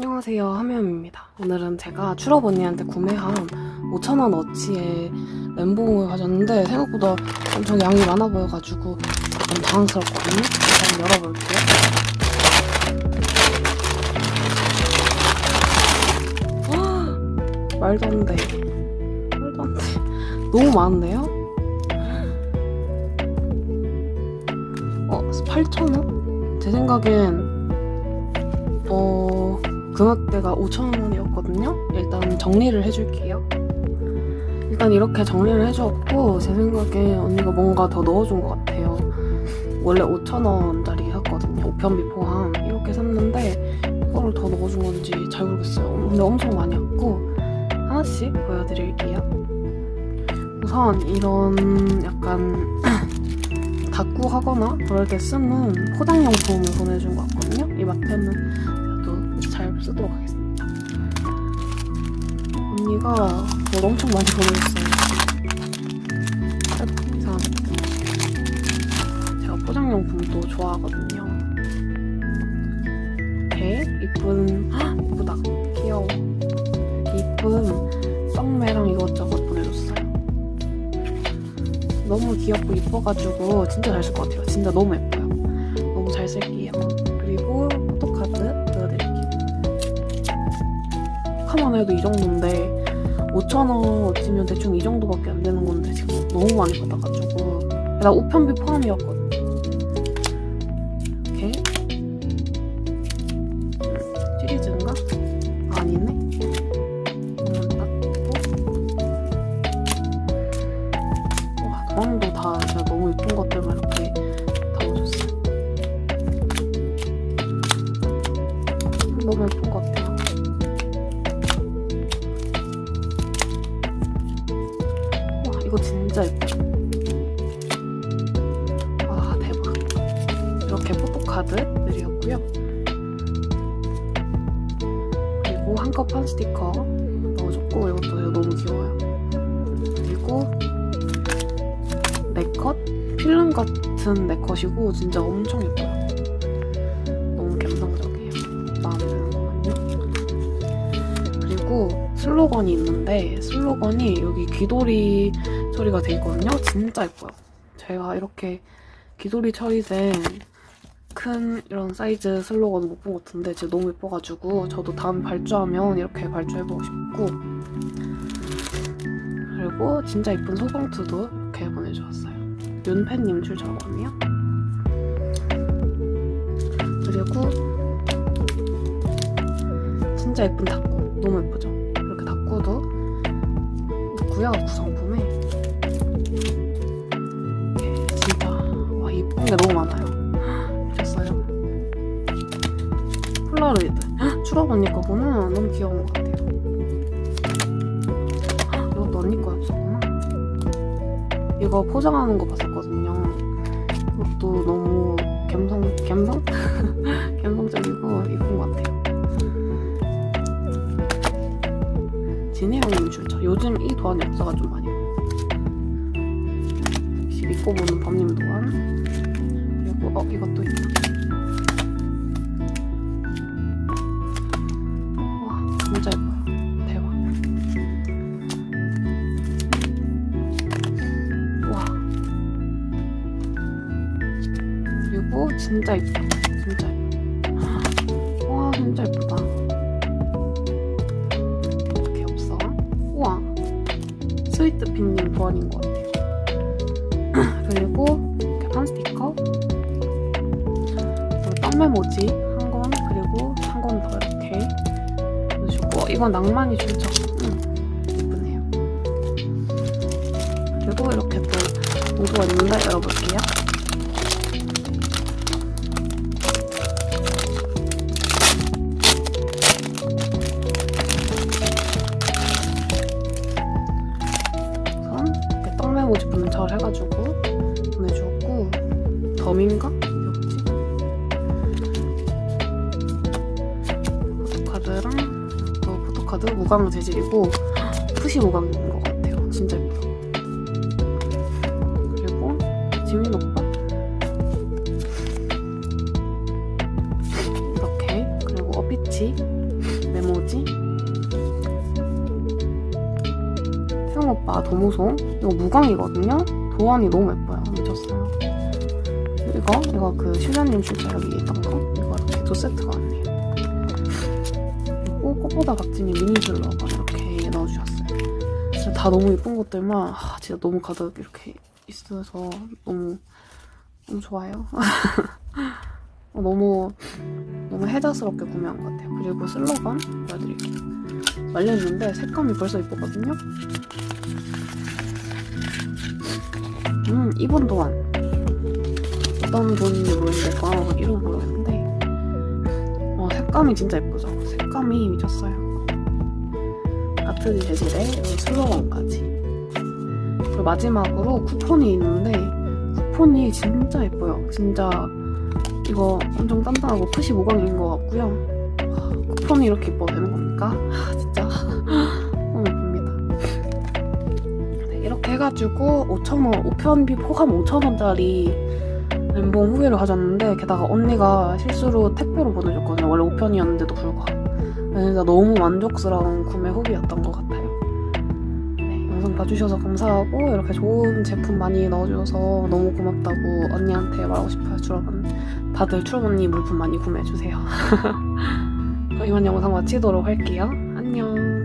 안녕하세요. 하면입니다. 오늘은 제가 출업 언니한테 구매한 5,000원 어치의 멘붕을 가졌는데 생각보다 엄청 양이 많아 보여가지고 좀 당황스럽거든요. 일단 열어볼게요. 와, 말도 안돼. 말도 안돼. 너무 많은데요? 어 8,000원? 제 생각엔 어 금액대가 5,000원이었거든요. 일단 정리를 해줄게요. 일단 이렇게 정리를 해주었고 제 생각에 언니가 뭔가 더 넣어준 것 같아요. 원래 5,000원짜리 샀거든요. 우편비 포함 이렇게 샀는데 이거를 더 넣어준 건지 잘 모르겠어요. 근데 엄청 많이 왔고 하나씩 보여드릴게요. 우선 이런 약간 닦고 하거나 그럴 때 쓰는 포장용품을 보내준 것 같거든요. 이 마테는 언니가 뭘 엄청 많이 보내줬어요. 이상하네. 제가 포장용품도 좋아하거든요. 이렇게 이쁜, 헉, 이쁘다. 귀여워. 이쁜 떡매랑 이것저것 보내줬어요. 너무 귀엽고 이뻐가지고 진짜 잘 쓸 것 같아요. 진짜 너무 예뻐요. 너무 잘 쓸게요. 5,000원 해도 이 정도인데 5,000원어치면 대충 이 정도밖에 안 되는 건데 지금 너무 많이 받아가지고. 나 우편비 포함이었거든. 이렇게 시리즈인가? 아니네, 이거는 어? 그건도 다 진짜 너무 예쁜 것들만 이렇게 담아줬어요. 너무 예뻐 이거 진짜 예뻐. 와, 대박. 이렇게 포토카드들이었고요. 그리고 한컵 한 스티커 넣어줬고, 이것도 너무 귀여워요. 그리고 네컷? 필름 같은 네컷이고 진짜 엄청 예뻐요. 너무 감성적이에요. 마음에 드는 거거든요. 그리고 슬로건이 있는데 슬로건이 여기 귀돌이 처리가 돼 있거든요. 진짜 예뻐요. 제가 이렇게 귀돌이 처리된 큰 이런 사이즈 슬로건 못 본 것 같은데 진짜 너무 예뻐가지고 저도 다음 발주하면 이렇게 발주해보고 싶고 그리고 진짜 예쁜 소봉투도 이렇게 보내주었어요. 윤팬님 출처거든요. 그리고 진짜 예쁜 닭구 너무 예쁘죠? 이렇게 닭구도 있고요 구성품에 게 너무 많아요. 미쳤어요. 폴라로이드 헉, 추억 언니 거구나 너무 귀여운 것 같아요. 헉, 이것도 언니 거였었구나. 이거 포장하는 거 봤었거든요. 이것도 너무 감성, 감성? 감성적이고 이쁜 것 같아요. 진혜영님 출처. 요즘 이 도안이 없어가 좀 많이. 역시 믿고 보는 범님 도안. 그리고 어 이것도 있다. 와 진짜 예뻐요. 대박. 와. 그리고 진짜 예뻐. 진짜 예뻐. 와, 진짜 예쁘다. 이렇게 없어. 우와. 스위트핀님 도안인 것 같아 이건 낭만이 줄죠. 응. 예쁘네요. 그리고 이렇게 또 문구가 있는데 열어볼게요. 카드 무광 재질이고 푸시 무광인 것 같아요. 진짜 예뻐요. 그리고 지민 오빠. 이렇게. 그리고 어피치 메모지. 태용 오빠 도무송. 이거 무광이거든요? 도안이 너무 예뻐요. 미쳤어요. 이거 이거 그 슈자님 진짜 여기 있던 거? 이거 이렇게 두 세트가 왔네요 그리고 꽃보다 박진이 미니 슬러가 이렇게 넣어주셨어요 진짜 다 너무 예쁜 것들만 아, 진짜 너무 가득 이렇게 있어서 너무 너무 좋아요 어, 너무 너무 혜자스럽게 구매한 것 같아요. 그리고 슬로건 보여드릴게요. 말려있는데 색감이 벌써 이쁘거든요. 음, 이번 도안. 어떤 돈인지 도안하고 이름 모르겠는데 어, 색감이 진짜 예쁘죠? 색감이 미쳤어요. 아트디 재질의 슬로건까지. 그리고 마지막으로 쿠폰이 있는데 쿠폰이 진짜 예뻐요. 진짜 이거 엄청 단단하고 푸시 모광인 것 같고요. 하, 쿠폰이 이렇게 예뻐도 되는 겁니까? 하, 진짜 너무 예쁩니다. 네, 이렇게 해가지고 5,000원, 5편비 포함 5,000원짜리 멘봉 후기를 가졌는데 게다가 언니가 실수로 택배로 보내줬거든요. 원래 5편이었는데도 불구하고. 진짜 너무 만족스러운 구매 후기였던 것 같아요. 네, 영상 봐주셔서 감사하고 이렇게 좋은 제품 많이 넣어주셔서 너무 고맙다고 언니한테 말하고 싶어요. 주러분 다들 추럼 언니 물품 많이 구매해주세요. 이번 영상 마치도록 할게요. 안녕.